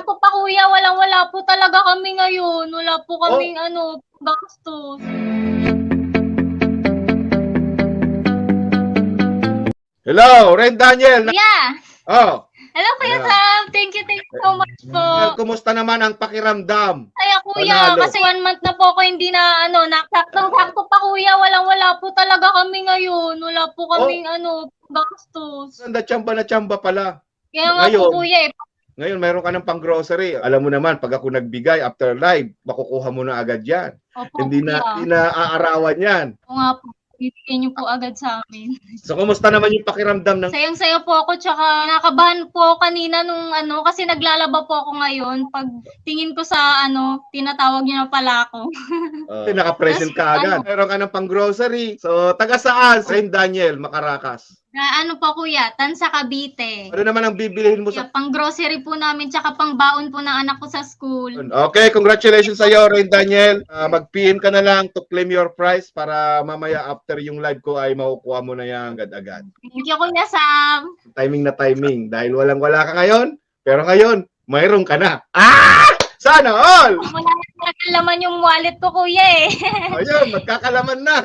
sakto pa kuya, walang wala po talaga kami ngayon. Wala po kaming ano, gastos. Hello, Ren Daniel. Kuya! oh, Hello Kuya Ayan. Sam! Thank you, thank you so much po. eh, kumusta naman ang pakiramdam? Kaya kuya, Panalo. kasi one month na po ako hindi na ano, naksakto pa kuya, walang wala po talaga kami ngayon. Wala po kaming ano, gastos. Ganda tsamba na tsamba pala. Kaya nga Ngayon, po kuya eh, Ngayon, mayroon ka ng pang-grocery. Alam mo naman, pag ako nagbigay after live, makukuha mo na agad yan. opo Hindi na, kuya. hindi na aarawan yan. Oo nga po, bibigyan niyo po agad sa amin. So, kumusta naman yung pakiramdam ng... Sayang-saya po ako, tsaka nakabahan po kanina nung ano, kasi naglalaba po ako ngayon. Pag tingin ko sa ano, tinatawag niyo na pala ako. Uh, naka-present ka agad. Meron ka ng pang-grocery. So, taga saan? Ren Daniel, Makarakas. Na ano po kuya, Tansa Cavite. Ano naman ang bibilihin mo sa... pang grocery po namin, tsaka pang baon po ng anak ko sa school. Okay, congratulations sa iyo, Ren Daniel. Ah, mag-PM ka na lang to claim your prize para mamaya after yung live ko ay makukuha mo na yan agad-agad. Thank you, Kuya Sam. timing na timing dahil walang wala ka ngayon pero ngayon mayroon ka na ah sana all Wala na laman yung wallet ko, Kuya eh. ayun magkakalaman na